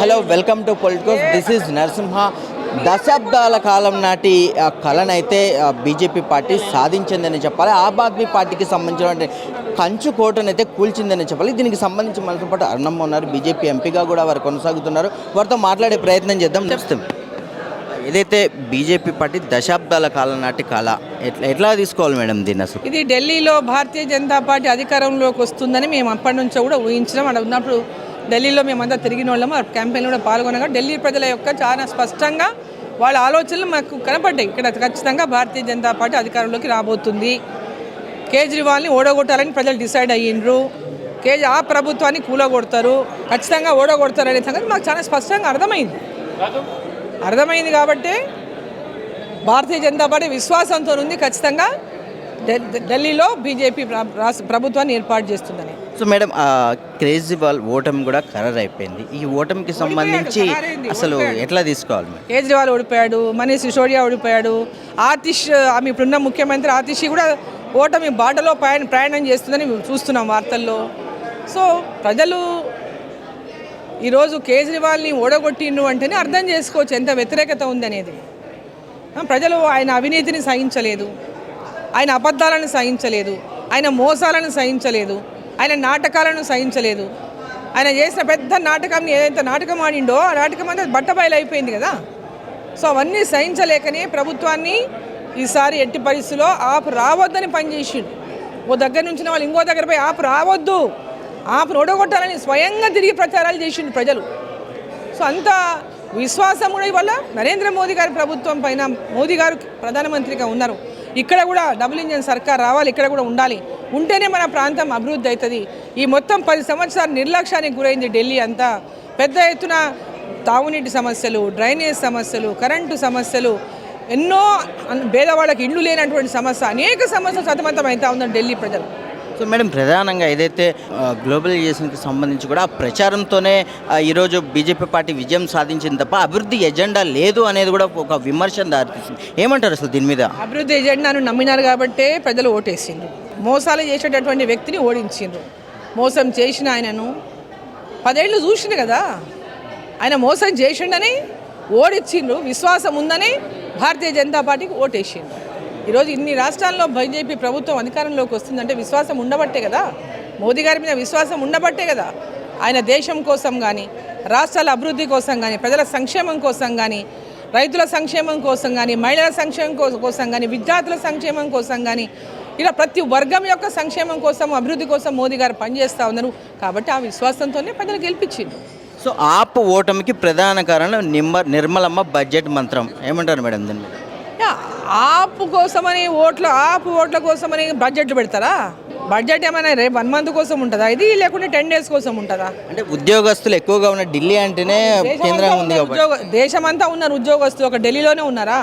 Hello welcome to Politicos. This is Narasimha. దశాబ్దాల కాలం నాటి కళనైతే బీజేపీ పార్టీ సాధించిందని చెప్పాలి. ఆమ్ ఆద్మీ పార్టీకి సంబంధించిన కంచు కోటనైతే కూల్చిందని చెప్పాలి. దీనికి సంబంధించి మనతో పాటు అరుణమ్మ ఉన్నారు. బీజేపీ ఎంపీగా కూడా వారు కొనసాగుతున్నారు. వారితో మాట్లాడే ప్రయత్నం చేద్దాం. చెప్తాం ఏదైతే బీజేపీ పార్టీ దశాబ్దాల కాలం నాటి కళ ఎట్లా ఎట్లా తీసుకోవాలి మేడం దీన్ని అసలు? ఇది ఢిల్లీలో భారతీయ జనతా పార్టీ అధికారంలోకి వస్తుందని మేము అప్పటి నుంచో కూడా ఊహించడం అక్కడ ఉన్నప్పుడు ఢిల్లీలో మేమంతా తిరిగిన వాళ్ళము ఆ క్యాంపెయిన్లో కూడా పాల్గొనగా ఢిల్లీ ప్రజల యొక్క చాలా స్పష్టంగా వాళ్ళ ఆలోచనలు మాకు కనపడ్డాయి. ఇక్కడ ఖచ్చితంగా భారతీయ జనతా పార్టీ అధికారంలోకి రాబోతుంది. కేజ్రీవాల్ని ఓడగొట్టాలని ప్రజలు డిసైడ్ అయ్యిండ్రు. కేజ్ ఆ ప్రభుత్వాన్ని కూలగొడతారు. ఖచ్చితంగా ఓడగొడతారు అనే సంగతి మాకు చాలా స్పష్టంగా అర్థమైంది. అర్థమైంది కాబట్టి భారతీయ జనతా పార్టీ విశ్వాసంతో ఉంది ఖచ్చితంగా. ఢిల్లీలో బీజేపీ ప్రభుత్వాన్ని ఏర్పాటు చేస్తుందని. సో మేడం కేజ్రీవాల్ ఓటమి కూడా ఖరారు అయిపోయింది ఈ ఓటమికి సంబంధించి అసలు ఎట్లా తీసుకోవాలి కేజ్రీవాల్ ఓడిపోయాడు మనీష్ సిసోడియా ఓడిపోయాడు ఆతిష్ ఆమె ఇప్పుడున్న ముఖ్యమంత్రి ఆతిష్ కూడా ఓటమి బాటలో ప్రయాణ ప్రయాణం చేస్తుందని చూస్తున్నాం వార్తల్లో. సో ప్రజలు ఈరోజు కేజ్రీవాల్ని ఓడగొట్టిండు అంటేనే అర్థం చేసుకోవచ్చు ఎంత వ్యతిరేకత ఉందనేది. ప్రజలు ఆయన అవినీతిని సహించలేదు. ఆయన అబద్ధాలను సహించలేదు. ఆయన మోసాలను సహించలేదు. ఆయన నాటకాలను సహించలేదు. ఆయన చేసిన పెద్ద నాటకాన్ని ఏదైతే నాటకం ఆడిండో ఆ నాటకం అంతా బట్టబయలు అయిపోయింది కదా. సో అవన్నీ సహించలేకనే ప్రభుత్వాన్ని ఈసారి ఎట్టి పరిస్థితిలో ఆపు రావద్దని పనిచేసిండు. ఓ దగ్గర నుంచి వాళ్ళు ఇంకో దగ్గర పోయి ఆపు రావద్దు. ఆపు ఓడగొట్టాలని స్వయంగా తిరిగి ప్రచారాలు చేసిండు ప్రజలు. సో అంత విశ్వాసం కూడా ఇవాళ నరేంద్ర మోదీ గారి ప్రభుత్వం పైన మోదీ గారు ప్రధానమంత్రిగా ఉన్నారు. ఇక్కడ కూడా డబుల్ ఇంజన్ సర్కార్ రావాలి ఇక్కడ కూడా ఉండాలి. ఉంటేనే మన ప్రాంతం అభివృద్ధి అవుతుంది. ఈ మొత్తం పది సంవత్సరాలు నిర్లక్ష్యానికి గురైంది ఢిల్లీ అంతా. పెద్ద ఎత్తున తాగునీటి సమస్యలు డ్రైనేజ్ సమస్యలు కరెంటు సమస్యలు ఎన్నో పేదవాళ్ళకి ఇండ్లు లేనటువంటి సమస్య అనేక సమస్యలు సతమతం అవుతా ఉందండి ఢిల్లీ ప్రజలు. సో మేడం ప్రధానంగా ఏదైతే గ్లోబలైజేషన్కి సంబంధించి కూడా ప్రచారంతోనే ఈరోజు బీజేపీ పార్టీ విజయం సాధించింది తప్ప అభివృద్ధి ఎజెండా లేదు అనేది కూడా ఒక విమర్శ దారితీస్తుంది ఏమంటారు అసలు దీని మీద? అభివృద్ధి ఎజెండాను నమ్మినారు కాబట్టే ప్రజలు ఓటేసిండ్రు. మోసాలు చేసేటటువంటి వ్యక్తిని ఓడించిండ్రు. మోసం చేసిన ఆయనను పదేళ్ళు చూసిండు కదా. ఆయన మోసం చేసిండని ఓడిచ్చిండ్రు. విశ్వాసం ఉందని భారతీయ జనతా పార్టీకి ఓటేసిండ్రు. ఈరోజు ఇన్ని రాష్ట్రాల్లో బీజేపీ ప్రభుత్వం అధికారంలోకి వస్తుందంటే విశ్వాసం ఉండబట్టే కదా. మోదీ గారి మీద విశ్వాసం ఉండబట్టే కదా. ఆయన దేశం కోసం కానీ రాష్ట్రాల అభివృద్ధి కోసం కానీ ప్రజల సంక్షేమం కోసం కానీ రైతుల సంక్షేమం కోసం కానీ మహిళల సంక్షేమం కోసం కానీ విద్యార్థుల సంక్షేమం కోసం కానీ ఇలా ప్రతి వర్గం యొక్క సంక్షేమం కోసం అభివృద్ధి కోసం మోదీ గారు పనిచేస్తూ ఉన్నారు. కాబట్టి ఆ విశ్వాసంతోనే ప్రజలు గెలిపించింది సో ఆప్ ఓటమికి ప్రధాన కారణం నిర్మలమ్మ బడ్జెట్ మంత్రం. ఏమంటారు మేడం దీన్ని? ఆపు కోసమని ఓట్లు ఆపు ఓట్ల కోసమని బడ్జెట్లు పెడతారా? బడ్జెట్ ఏమైనా రేపు వన్ మంత్ కోసం ఉంటుందా? ఇది లేకుంటే టెన్ డేస్ కోసం ఉంటుందా? అంటే ఉద్యోగస్తులు ఎక్కువగా ఉన్న ఢిల్లీ అంటేనే కేంద్రంగా ఉంది ఉద్యోగ దేశమంతా ఉన్నారు ఉద్యోగస్తులు ఒక ఢిల్లీలోనే ఉన్నారా?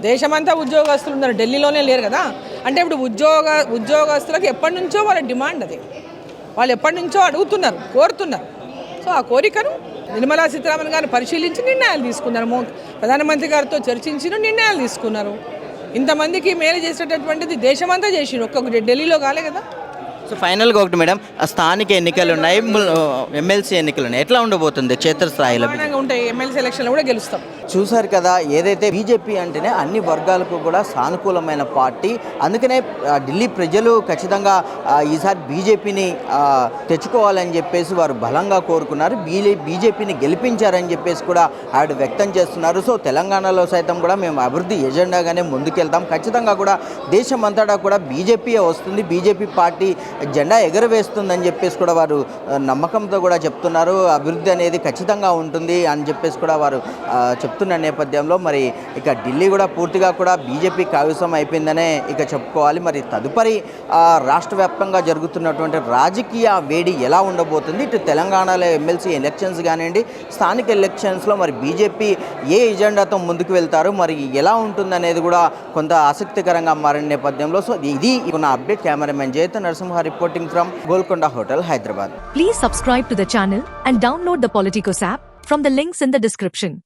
దేశమంతా ఉద్యోగస్తులు ఉన్నారు ఢిల్లీలోనే లేరు కదా? అంటే ఇప్పుడు ఉద్యోగ ఉద్యోగస్తులకు ఎప్పటి నుంచో వాళ్ళ డిమాండ్ అది. వాళ్ళు ఎప్పటి నుంచో అడుగుతున్నారు కోరుతున్నారు. సో ఆ కోరికను నిర్మలా సీతారామన్ గారిని పరిశీలించి నిర్ణయాలు తీసుకున్నారు. ప్రధానమంత్రి గారితో చర్చించిన నిర్ణయాలు తీసుకున్నారు. ఇంతమందికి మేలు చేసేటటువంటిది దేశమంతా చేసిండు ఒక్కొక్క ఢిల్లీలో కాలే కదా. సో ఫైనల్గా ఒకటి మేడం ఆ స్థానిక ఎన్నికలు ఉన్నాయి ఎమ్మెల్సీ ఎన్నికలు ఉన్నాయి ఎట్లా ఉండబోతుంది క్షేత్రస్థాయిలో? ఉంటాయి ఎమ్మెల్సీ ఎలక్షన్లో కూడా గెలుస్తాం. చూశారు కదా ఏదైతే బీజేపీ అంటేనే అన్ని వర్గాలకు కూడా సానుకూలమైన పార్టీ. అందుకనే ఢిల్లీ ప్రజలు ఖచ్చితంగా ఈసారి బీజేపీని తెచ్చుకోవాలని చెప్పేసి వారు బలంగా కోరుకున్నారు. బీజే బీజేపీని గెలిపించారని చెప్పేసి కూడా ఆవిడ వ్యక్తం చేస్తున్నారు. సో తెలంగాణలో సైతం కూడా మేము అభివృద్ధి ఎజెండాగానే ముందుకెళ్తాం. ఖచ్చితంగా కూడా దేశం అంతటా కూడా బీజేపీ వస్తుంది. బీజేపీ పార్టీ జెండా ఎగరవేస్తుందని చెప్పేసి కూడా వారు నమ్మకంతో కూడా చెప్తున్నారు. అభివృద్ధి అనేది ఖచ్చితంగా ఉంటుంది అని చెప్పేసి కూడా వారు చెప్తున్న నేపథ్యంలో మరి ఇక ఢిల్లీ కూడా పూర్తిగా కూడా బీజేపీ కావిసం అయిపోయిందనే ఇక చెప్పుకోవాలి. మరి తదుపరి రాష్ట్ర వ్యాప్తంగా జరుగుతున్నటువంటి రాజకీయ వేడి ఎలా ఉండబోతుంది? ఇటు తెలంగాణలో ఎమ్మెల్సీ ఎలక్షన్స్ కానివ్వండి స్థానిక ఎలక్షన్స్లో మరి బీజేపీ ఏ ఎజెండాతో ముందుకు వెళ్తారు? మరి ఎలా ఉంటుందనేది కూడా కొంత ఆసక్తికరంగా మారిన నేపథ్యంలో. సో ఇది ఉన్న అప్డేట్. కెమెరామెన్ జయత నరసింహారి reporting from Golconda Hotel, Hyderabad. Please subscribe to the channel and download the Politicos app from the links in the description.